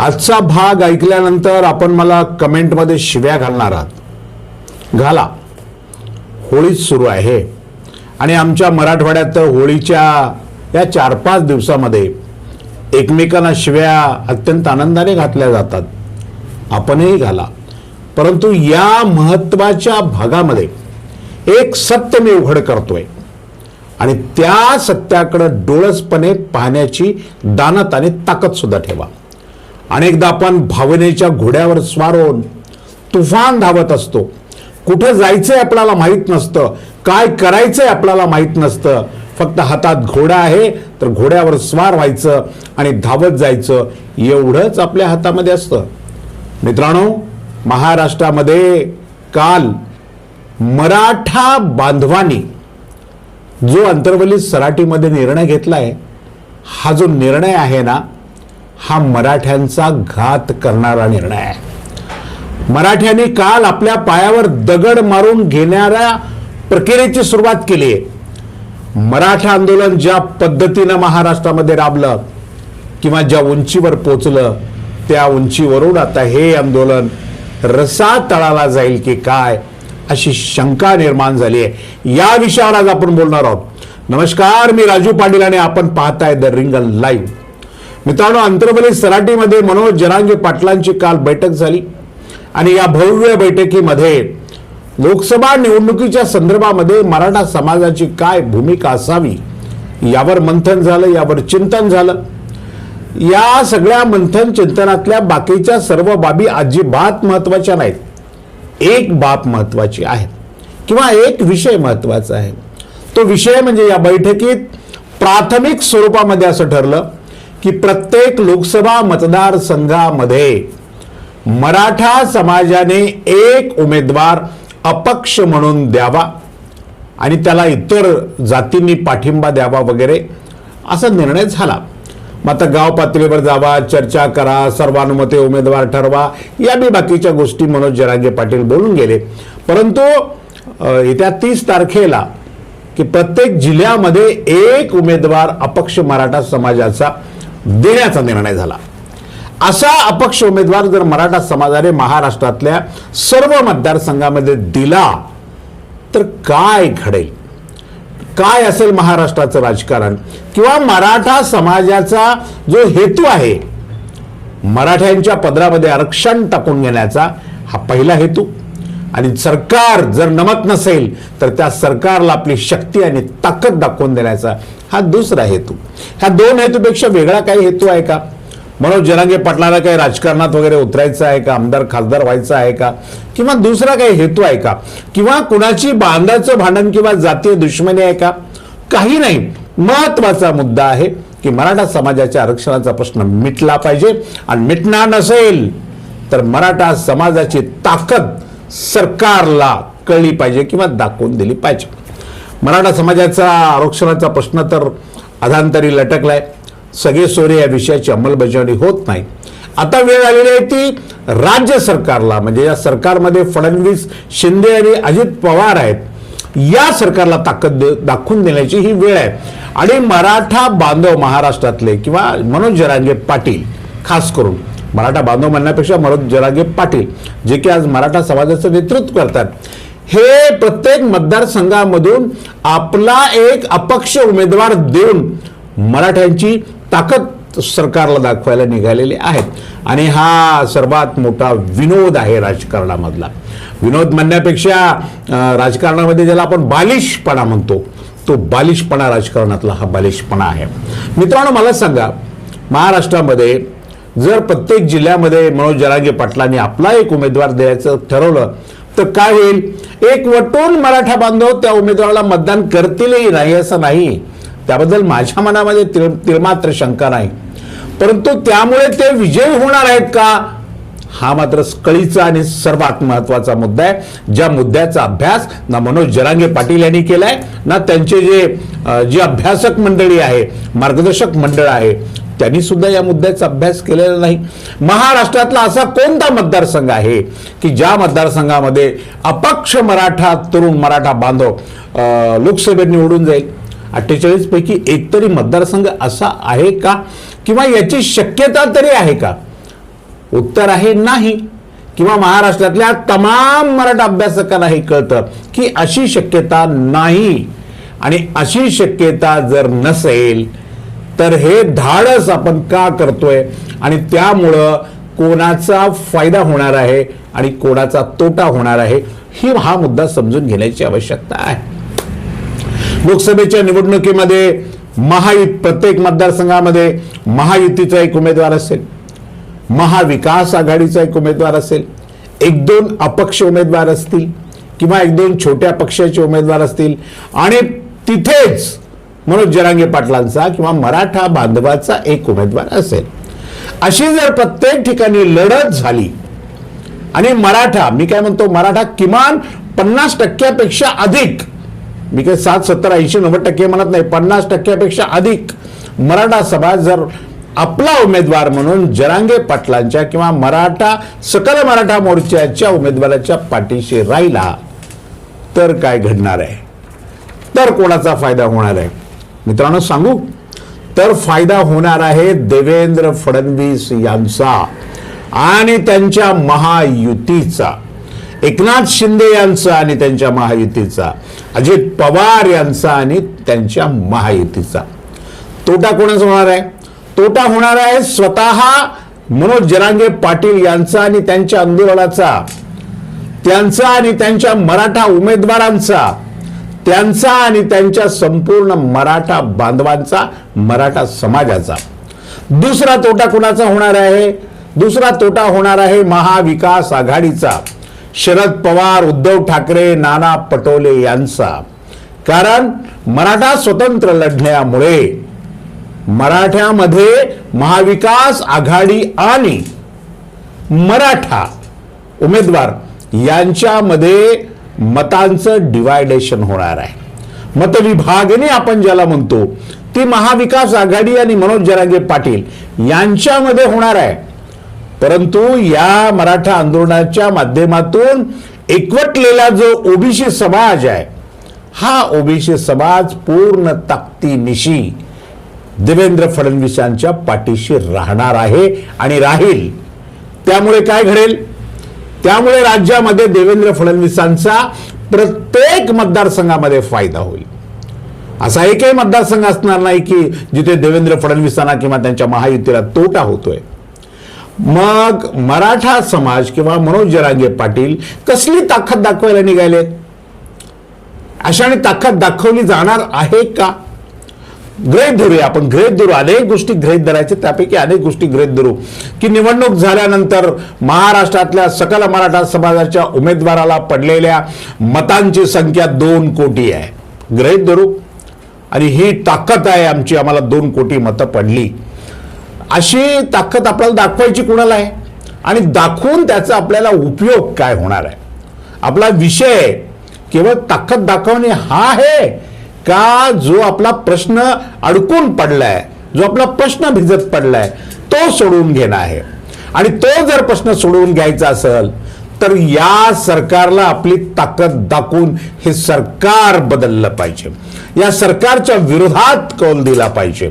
आजचा भाग ऐकल्यानंतर आपण मला कमेंटमध्ये शिव्या घालणार आहात. घाला. होळीच सुरू आहे. आणि आमच्या मराठवाड्यात तर होळीच्या या चार पाच दिवसामध्ये एकमेकांना शिव्या अत्यंत आनंदाने घातल्या जातात. आपणही घाला. परंतु या महत्त्वाच्या भागामध्ये एक सत्य मी उघड करतोय. आणि त्या सत्याकडं डोळसपणे पाहण्याची दानत आणि ताकद सुद्धा ठेवा. अनेकदा आपण भावनेच्या घोड्यावर स्वार होऊन तुफान धावत असतो. कुठं जायचं आहे आपल्याला माहीत नसतं. काय करायचं आहे आपल्याला माहीत नसतं. फक्त हातात घोडा आहे तर घोड्यावर स्वार व्हायचं आणि धावत जायचं एवढंच आपल्या हातामध्ये असतं. मित्रांनो महाराष्ट्रामध्ये काल मराठा बांधवांनी जो अंतर्वली सराटीमध्ये निर्णय घेतला आहे हा जो निर्णय आहे ना हा मराठ्यांचा घात करणारा निर्णय आहे. मराठ्यांनी काल आपल्या पायावर दगड मारून घेणाऱ्या प्रक्रियेची सुरुवात केली मराठा आंदोलन ज्या पद्धतीनं महाराष्ट्रामध्ये राबलं किंवा ज्या उंचीवर पोचलं त्या उंचीवरून आता हे आंदोलन रसा तळाला जाईल की काय अशी शंका निर्माण झाली आहे. या विषयावर आज आपण बोलणार आहोत. नमस्कार मी राजू पाटील आणि आपण पाहताय द रिंगल लाईव्ह. मित्रांनो अंतर्बली सराटीमध्ये मनोज जरांगे पाटलांची काल बैठक झाली. आणि या भव्य बैठकीमध्ये लोकसभा निवडणुकीच्या संदर्भामध्ये मराठा समाजाची काय भूमिका असावी यावर मंथन झालं यावर चिंतन झालं. या सगळ्या मंथन चिंतनातल्या बाकीच्या सर्व बाबी अजिबात महत्त्वाच्या नाहीत. एक बाब महत्वाची आहे किंवा एक विषय महत्त्वाचा आहे. तो विषय म्हणजे या बैठकीत प्राथमिक स्वरूपामध्ये असं ठरलं की प्रत्येक लोकसभा मतदारसंघामध्ये मराठा समाजाने एक उमेदवार अपक्ष म्हणून द्यावा आणि त्याला इतर जातींनी पाठिंबा द्यावा वगैरे असा निर्णय झाला. मग आता गाव पातळीवर जावा चर्चा करा सर्वानुमते उमेदवार ठरवा या बी बाकीच्या गोष्टी मनोज जरांगे पाटील बोलून गेले. परंतु येत्या तीस तारखेला की प्रत्येक जिल्ह्यामध्ये एक उमेदवार अपक्ष मराठा समाजाचा देण्याचा निर्णय झाला. असा अपक्ष उमेदवार जर मराठा समाजाने महाराष्ट्रातल्या सर्व मतदारसंघामध्ये दिला तर काय घडेल? काय असेल महाराष्ट्राचं राजकारण? किंवा मराठा समाजाचा जो हेतू आहे मराठ्यांच्या पदरामध्ये आरक्षण टाकून घेण्याचा हा पहिला हेतू? आणि सरकार जर नमत नसेल तर त्या सरकारला आपली शक्ती आणि ताकद दाखवून देण्याचा हा दुसरा हेतू. ह्या दोन हेतूपेक्षा वेगळा काही हेतू आहे का? मनोज जरांगे पाटलाला काही राजकारणात वगैरे उतरायचं आहे का? आमदार खासदार व्हायचं आहे का? किंवा दुसरा काही हेतू आहे का? किंवा कुणाची बांधाचं भांडण किंवा जातीय दुश्मनी आहे का? काही नाही. महत्त्वाचा मुद्दा आहे की मराठा समाजाच्या आरक्षणाचा प्रश्न मिटला पाहिजे. आणि मिटणार नसेल तर मराठा समाजाची ताकद सरकारला कळली पाहिजे किंवा दाखवून दिली पाहिजे. मराठा समाजाचा आरक्षणाचा प्रश्न तर अधांतरी लटकलाय. सगळे सोरे या विषयाची अंमलबजावणी होत नाही. आता वेळ आलेली आहे ती राज्य सरकारला म्हणजे या सरकारमध्ये फडणवीस शिंदे आणि अजित पवार आहेत. या सरकारला ताकद दे- दाखवून देण्याची ही वेळ आहे. आणि मराठा बांधव महाराष्ट्रातले किंवा मनोज जरांगे पाटील खास करून मराठा बांधव म्हणण्यापेक्षा मनोज जरागे पाटील जे की आज मराठा समाजाचं नेतृत्व करतात. हे प्रत्येक मतदारसंघामधून आपला एक अपक्ष उमेदवार देऊन मराठ्यांची ताकद सरकारला दाखवायला निघालेले आहेत. आणि हा सर्वात मोठा विनोद आहे राजकारणामधला. विनोद म्हणण्यापेक्षा राजकारणामध्ये ज्याला आपण बालिशपणा म्हणतो तो बालिशपणा राजकारणातला हा बालिशपणा आहे. मित्रांनो मला सांगा महाराष्ट्रामध्ये जर प्रत्येक जिल्ह्यामध्ये मनोज जरांगे पाटलांनी आपला एक उमेदवार द्यायचं ठरवलं तर काय होईल? एक वटून मराठा बांधव त्या उमेदवाराला मतदान करतीलही नाही असं नाही. त्याबद्दल माझ्या मनामध्ये तिळ तिळमात्र शंका नाही. परंतु त्यामुळे ते विजयी होणार आहेत का? हा मात्र कळीचा आणि सर्वात महत्त्वाचा मुद्दा आहे. ज्या मुद्द्याचा अभ्यास ना मनोज जरांगे पाटील यांनी केलाय ना त्यांचे जे जी अभ्यासक मंडळी आहे मार्गदर्शक मंडळ आहे त्यांनी सुद्धा या मुद्द्याचा अभ्यास केलेला नाही. महाराष्ट्रातला असा कोणता मतदारसंघ आहे की ज्या मतदारसंघामध्ये अपक्ष मराठा तरुण मराठा बांधव लोकसभेत निवडून जाईल? अठ्ठेचाळीस पैकी एक तरी मतदारसंघ असा आहे का? किंवा याची शक्यता तरी आहे का? उत्तर आहे नाही. किंवा महाराष्ट्रातल्या तमाम मराठा अभ्यासकांना हे कळतं की अशी शक्यता नाही. आणि अशी शक्यता जर नसेल तर हे धाडस आपण का करतोय? आणि त्यामुळं कोणाचा फायदा होणार आहे आणि कोणाचा तोटा होणार आहे ही हा मुद्दा समजून घेण्याची आवश्यकता आहे. लोकसभेच्या निवडणुकीमध्ये महायुत प्रत्येक मतदारसंघामध्ये महायुतीचा एक उमेदवार असेल महाविकास आघाडीचा एक उमेदवार असेल एक दोन अपक्ष उमेदवार असतील किंवा एक दोन छोट्या पक्षाचे उमेदवार असतील आणि तिथेच मनोज जरांगे पाटलांचा किंवा मराठा बांधवाचा एक उमेदवार असेल. अशी जर प्रत्येक ठिकाणी लढत झाली आणि मराठा मी काय म्हणतो मराठा किमान पन्नास टक्क्यापेक्षा अधिक मी काय सात सत्तर ऐंशी नव्वद टक्के म्हणत नाही पन्नास टक्क्यापेक्षा अधिक मराठा समाज जर आपला उमेदवार म्हणून जरांगे पाटलांच्या किंवा मराठा सकल मराठा मोर्चाच्या उमेदवाराच्या पाठीशी राहिला तर काय घडणार आहे? तर कोणाचा फायदा होणार आहे? मित्रांनो सांगू? तर फायदा होणार आहे देवेंद्र फडणवीस यांचा आणि त्यांच्या महायुतीचा. एकनाथ शिंदे यांचा आणि त्यांच्या महायुतीचा. अजित पवार यांचा आणि त्यांच्या महायुतीचा. तोटा कोणाचा होणार आहे? तोटा होणार आहे स्वतः मनोज जरांगे पाटील यांचा आणि त्यांच्या आंदोलनाचा. त्यांचा आणि त्यांच्या मराठा उमेदवारांचा. त्यांचा आणि त्यांच्या संपूर्ण मराठा बांधवांचा मराठा समाजाचा. दुसरा तोटा कुणाचा होणार आहे? दुसरा तोटा होणार आहे महाविकास आघाडीचा. शरद पवार उद्धव ठाकरे नाना पटोले यांचा. कारण मराठा स्वतंत्र लढण्यामुळे मराठ्यामध्ये महाविकास आघाडी आणि मराठा उमेदवार यांच्यामध्ये मतांचं डिवायडेशन होणार आहे. मतविभागणी आपण ज्याला म्हणतो ती महाविकास आघाडी आणि मनोज जरांगे पाटील यांच्यामध्ये होणार आहे. परंतु या मराठा आंदोलनाच्या माध्यमातून एकवटलेला जो ओबीसी समाज आहे हा ओबीसी समाज पूर्ण ताकदीनिशी देवेंद्र फडणवीसांच्या पाठीशी राहणार आहे आणि राहील. त्यामुळे काय घडेल? त्यामुळे राज्यामध्ये देवेंद्र फडणवीसांचा प्रत्येक मतदारसंघामध्ये फायदा होईल. असा एकही मतदारसंघ असणार नाही की जिथे देवेंद्र फडणवीसांना किंवा त्यांच्या महायुतीला तोटा होतोय. मग मराठा समाज किंवा मनोज जरांगे पाटील कसली ताकद दाखवायला निघाले? अशाने ताकद दाखवली जाणार आहे का? ग्रहित धरूया. आपण ग्रहित धरू. अनेक गोष्टी ग्रहित धरायचे त्यापैकी अनेक गोष्टी ग्रहित धरू. की निवडणूक झाल्यानंतर महाराष्ट्रातल्या सकल मराठा समाजाच्या उमेदवाराला पडलेल्या मतांची संख्या दोन कोटी आहे. ग्रहित धरू. आणि ही ताकद आहे आमची. आम्हाला दोन कोटी मतं पडली. अशी ताकद आपल्याला दाखवायची कुणाला आहे? आणि दाखवून त्याचा आपल्याला उपयोग काय होणार आहे? आपला विषय केवळ ताकद दाखवणे हा आहे का जो आपला प्रश्न अडकून पडलाय जो आपला प्रश्न भिजत पडलाय तो सोडवून घेणं आहे. आणि तो जर प्रश्न सोडवून घ्यायचा असेल तर या सरकारला आपली ताकद दाखवून हे सरकार बदललं पाहिजे. या सरकारच्या विरोधात कौल दिला पाहिजे.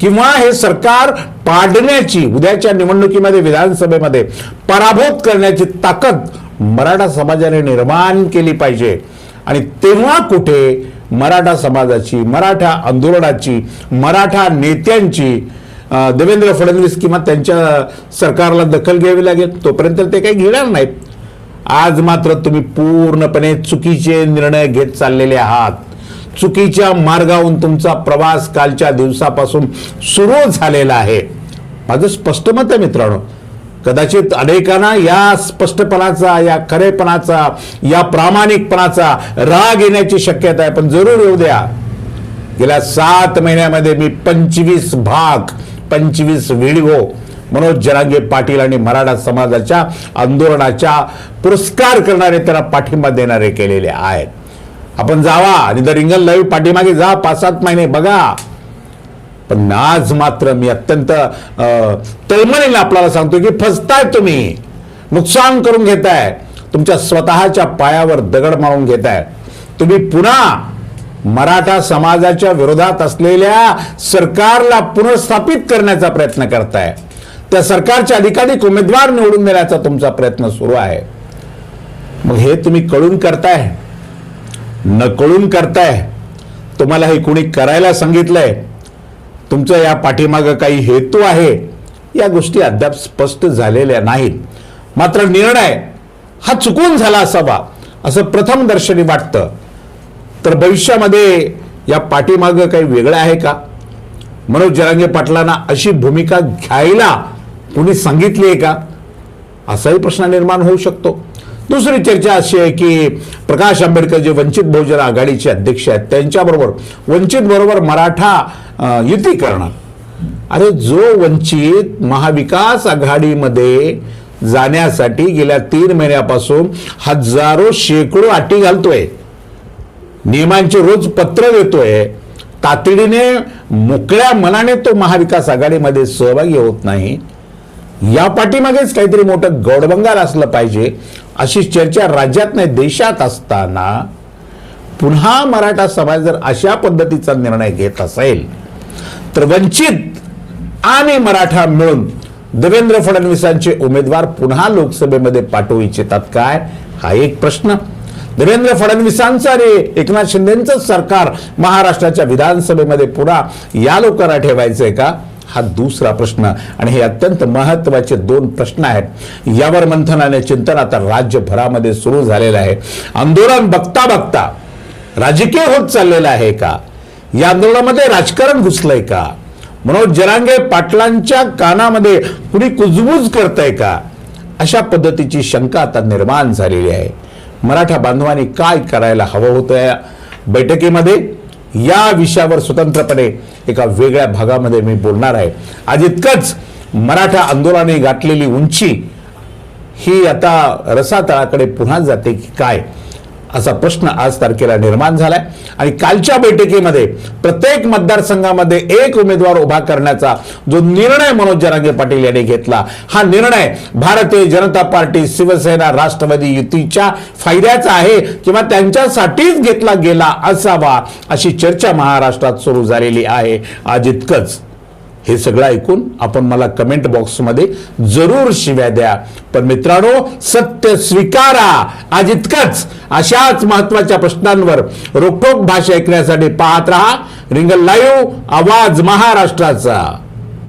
किंवा हे सरकार पाडण्याची उद्याच्या निवडणुकीमध्ये विधानसभेमध्ये पराभूत करण्याची ताकद मराठा समाजाने निर्माण केली पाहिजे. आणि तेव्हा कुठे मराठा समाजाची मराठा आंदोलनाची मराठा नेत्यांची देवेंद्र फडणवीस किंवा त्यांच्या सरकारला दखल घ्यावी लागेल तोपर्यंत ते काही घेणार नाहीत. आज मात्र तुम्ही पूर्णपणे चुकीचे निर्णय घेत चाललेले आहात. चुकीच्या मार्गाहून तुमचा प्रवास कालच्या दिवसापासून सुरू झालेला आहे. माझं स्पष्ट मत आहे मित्रांनो. कदाचित अनेकांना या स्पष्टपणाचा या खरेपणाचा या प्रामाणिकपणाचा राग येण्याची शक्यता आहे. पण जरूर येऊ द्या. गेल्या सात महिन्यामध्ये मी पंचवीस भाग पंचवीस व्हिडिओ मनोज जरांगे पाटील आणि मराठा समाजाच्या आंदोलनाच्या पुरस्कार करणारे त्यांना पाठिंबा देणारे केलेले आहेत. आपण जावा. आणि द रिंगल लाईव्ह पाठीमागे जा. पाच सात महिने बघा. पण आज मात्र मी अत्यंत तळमळीने आपल्याला सांगतो की फसताय तुम्ही. नुकसान करून घेताय. तुमच्या स्वतःच्या पायावर दगड मारून घेताय. तुम्ही पुन्हा मराठा समाजाच्या विरोधात असलेल्या सरकारला पुनर्स्थापित करण्याचा प्रयत्न करताय. त्या सरकारचे अधिकाधिक उमेदवार निवडून देण्याचा तुमचा प्रयत्न सुरू आहे. मग हे तुम्ही कळून करताय? न कळून करताय? तुम्हाला हे कुणी करायला सांगितलंय? तुमचा या पाठीमागं काही हेतू आहे? या गोष्टी अद्याप स्पष्ट झालेल्या नाहीत. मात्र निर्णय हा चुकून झाला असावा असं प्रथम दर्शनी वाटतं. तर भविष्यामध्ये या पाठीमागं काही वेगळं आहे का? मनोज जरांगे पाटलांना अशी भूमिका घ्यायला कुणी सांगितली आहे का? असाही प्रश्न निर्माण होऊ शकतो. दुसरी चर्चा अशी आहे की प्रकाश आंबेडकर जे वंचित बहुजन आघाडीचे अध्यक्ष आहेत त्यांच्याबरोबर वंचित बरोबर मराठा युती करणार. अरे जो वंचित महाविकास आघाडीमध्ये जाण्यासाठी गेल्या तीन महिन्यापासून हजारो शेकडो अटी घालतोय नियमांचे रोज पत्र देतोय तातडीने मोकळ्या मनाने तो महाविकास आघाडीमध्ये सहभागी होत नाही या पाठीमागेच काहीतरी मोठं गौडबंगाल असलं पाहिजे अशी चर्चा राज्यात नाही देशात असताना पुन्हा मराठा समाज जर अशा पद्धतीचा निर्णय घेत असेल तर वंचित आणि मराठा मिळून देवेंद्र फडणवीसांचे उमेदवार पुन्हा लोकसभेमध्ये पाठवू इच्छितात काय? हा एक प्रश्न. देवेंद्र फडणवीसांचा रे एकनाथ शिंदेचं सरकार महाराष्ट्राच्या विधानसभेमध्ये पुन्हा या लोकांना ठेवायचंय का? हा दुसरा प्रश्न. आणि हे अत्यंत महत्त्वाचे दोन प्रश्न आहेत. यावर मंथन आणि चिंतन आता राज्यभरामध्ये सुरू झालेलं आहे. आंदोलन बघता बघता राजकीय होत चाललेलं आहे का? या आंदोलनामध्ये राजकारण घुसलंय का? मनोज जरांगे पाटलांच्या कानामध्ये कुणी कुजबूज करतंय का? अशा पद्धतीची शंका आता निर्माण झालेली आहे. मराठा बांधवांनी काय करायला हवं होतं या बैठकीमध्ये? या विषयावर स्वतंत्रपणे एका वेगळ्या भागामध्ये मी बोलणार आहे. आज इतकंच मराठा आंदोलनाने गाठलेली उंची ही आता रसातळाकडे पुन्हा जाते की काय? असा प्रश्न आज तारखेला निर्माण झालाय. आणि कालच्या बैठकीमध्ये प्रत्येक मतदारसंघामध्ये एक उमेदवार उभा करण्याचा जो निर्णय मनोज जरांगे पाटील यांनी घेतला हा निर्णय भारतीय जनता पार्टी शिवसेना राष्ट्रवादी युतीच्या फायद्याचा आहे किंवा त्यांच्यासाठीच घेतला गेला असावा अशी चर्चा महाराष्ट्रात सुरू झालेली आहे. आज इतकंच. हे सगळं ऐकून आपण मला कमेंट बॉक्समध्ये जरूर शिव्या द्या. पण मित्रांनो सत्य स्वीकारा. आज इतकंच. अशाच महत्त्वाच्या प्रश्नांवर रोखोक भाषा ऐकण्यासाठी पाहत राहा. रिंगल लाईव्ह आवाज महाराष्ट्राचा.